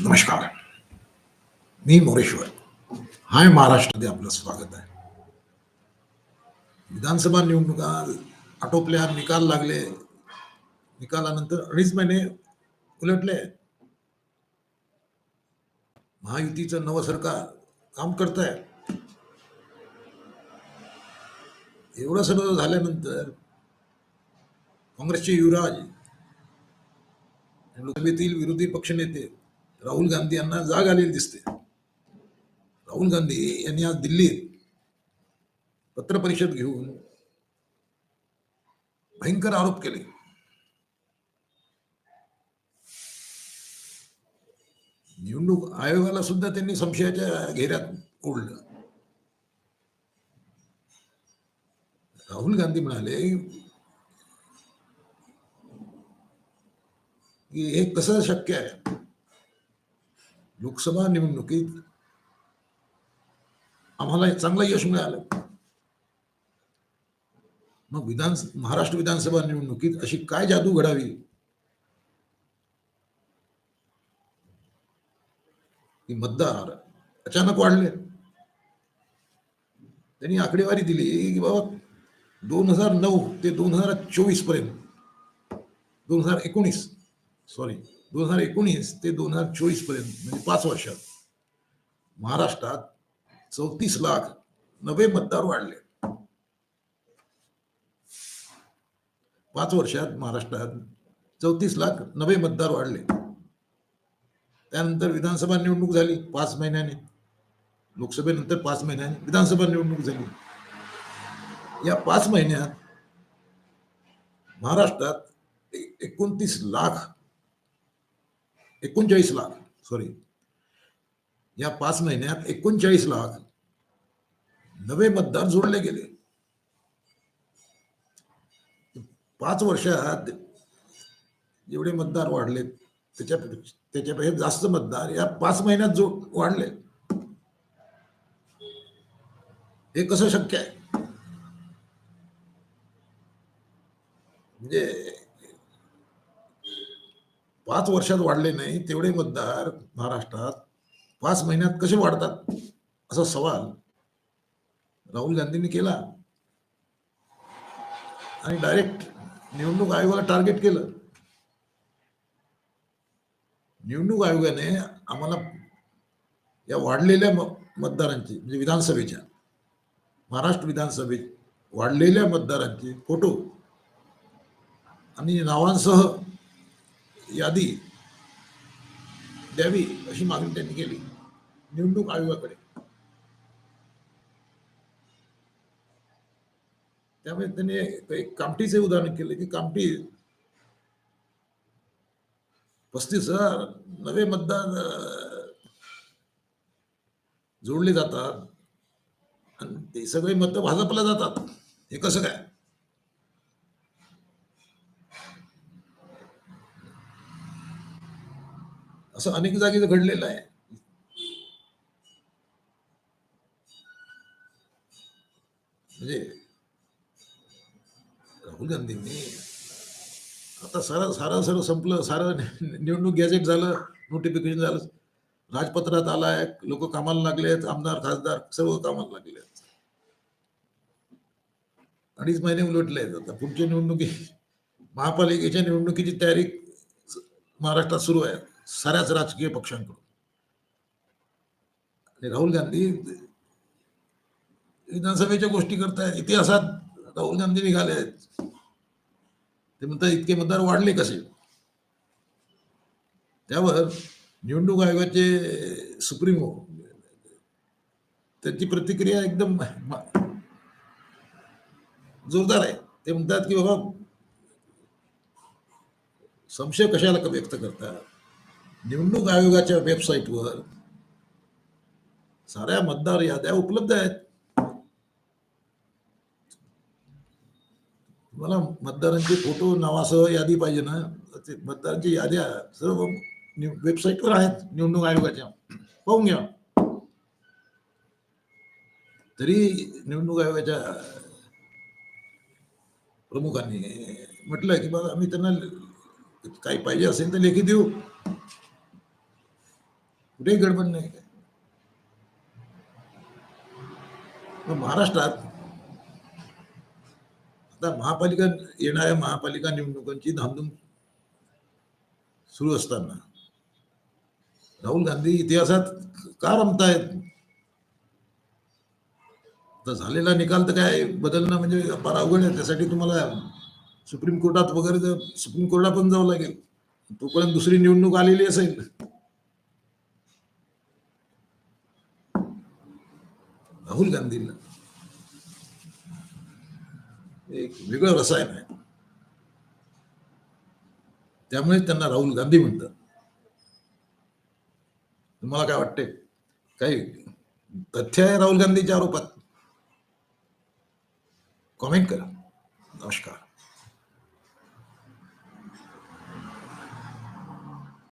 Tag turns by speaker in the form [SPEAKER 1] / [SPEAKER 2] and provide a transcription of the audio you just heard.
[SPEAKER 1] नमस्कार. मी मोरेश्वर. हाय महाराष्ट्रामध्ये आपलं स्वागत आहे. विधानसभा निवडणुका आटोपल्या निकाल लागले. निकालानंतर अडीच महिने उलटले. महायुतीचं नवं सरकार काम करत आहे एवढं सगळं झाल्यानंतर काँग्रेसचे युवराज लोकसभेतील विरोधी पक्षनेते राहुल गांधी यांना जाग आलेली दिसते. राहुल गांधी यांनी आज दिल्लीत पत्रपरिषद घेऊन भयंकर आरोप केले. निवडणूक आयोगाला सुद्धा त्यांनी संशयाच्या घेऱ्यात ओढलं. राहुल गांधी म्हणाले की हे कसं शक्य आहे? लोकसभा निवडणुकीत आम्हाला चांगलं यश मिळालं. मग विधान महाराष्ट्र विधानसभा निवडणुकीत अशी काय जादू घडावी? की मतदार अचानक वाढले. त्यांनी आकडेवारी दिली की बाबा दोन हजार नऊ ते दोन हजार चोवीसपर्यंत दोन हजार एकोणीस सॉरी दोन हजार एकोणीस ते दोन हजार चोवीसपर्यंत म्हणजे पाच वर्षात महाराष्ट्रात चौतीस लाख नवे मतदार वाढले. पाच वर्षात महाराष्ट्रात चौतीस लाख नवे मतदार वाढले. त्यानंतर विधानसभा निवडणूक झाली पाच महिन्याने. लोकसभेनंतर पाच महिन्याने विधानसभा निवडणूक झाली. या पाच महिन्यात महाराष्ट्रात एकोणतीस लाख एकोणचाळीस लाख सॉरी या पाच महिन्यात एकोणचाळीस लाख नवे मतदार जोडले गेले. पाच वर्षात जेवढे मतदार वाढले त्याच्या त्याच्यापेक्षा जास्त मतदार या पाच महिन्यात जो वाढले. हे कसं शक्य आहे? म्हणजे पाच वर्षात वाढले नाही तेवढे मतदार महाराष्ट्रात पाच महिन्यात कसे वाढतात? असा सवाल राहुल गांधींनी केला. आणि डायरेक्ट निवडणूक आयोगाला टार्गेट केलं. निवडणूक आयोगाने आम्हाला या वाढलेल्या मतदारांची म्हणजे विधानसभेच्या महाराष्ट्र विधानसभेत वाढलेल्या मतदारांचे फोटो आणि नावांसह यादी द्यावी अशी मागणी त्यांनी केली. निवडणूक आयोगाकडे. त्यामुळे त्यांनी कामटीचे उदाहरण केले की कामटी पस्तीस हजार नवे मतदार जोडले जातात. आणि ते सगळे मत भाजपला जातात. हे कसं काय? असं अनेक जागी घडलेलं आहे. म्हणजे राहुल गांधींनी आता सारा सारा सर्व संपलं सारं निवडणूक गॅजेट झालं नोटिफिकेशन झालं राजपत्रात आलाय लोक कामाला लागले आहेत आमदार खासदार सर्व कामाला लागले आहेत अडीच महिने उलटले आहेत आता पुढच्या निवडणुकी महापालिकेच्या निवडणुकीची तयारी महाराष्ट्रात सुरू आहे. साऱ्याच राजकीय पक्षांकडून. आणि राहुल गांधी विधानसभेच्या गोष्टी करतायत इतिहासात राहुल गांधी निघाले आहेत. ते म्हणतात इतके मतदार वाढले कसे? त्यावर निवडणूक आयोगाचे सुप्रीमो त्यांची प्रतिक्रिया एकदम जोरदार आहे. ते म्हणतात की बाबा संशय कशाला व्यक्त करतात? निवडणूक आयोगाच्या वेबसाईटवर साऱ्या मतदार याद्या उपलब्ध आहेत. मला मतदारांचे फोटो नावासह यादी पाहिजे ना? ते मतदारांची याद्या सर्व वेबसाईटवर आहेत निवडणूक आयोगाच्या. पाहून घ्या. तरी निवडणूक आयोगाच्या प्रमुखांनी म्हटलं की बाबा आम्ही त्यांना काही पाहिजे असेल तर लेखी देऊ. कुठेही गडबड नाही काय? महाराष्ट्रात आता महापालिका येणाऱ्या महापालिका निवडणुकांची धामधूम सुरू असताना राहुल गांधी इतिहासात का रमतायत? तर झालेला निकाल तर काय बदलणं म्हणजे फार अवघड आहे. त्यासाठी तुम्हाला सुप्रीम कोर्टात वगैरे सुप्रीम कोर्टात पण जावं लागेल. तोपर्यंत दुसरी निवडणूक आलेली असेल. राहुल गांधींना. एक वेगळं रसायन आहे. त्यामुळे त्यांना राहुल गांधी म्हणतात. तुम्हाला काय वाटते? काही तथ्य आहे राहुल गांधीच्या आरोपात? कॉमेंट करा. नमस्कार.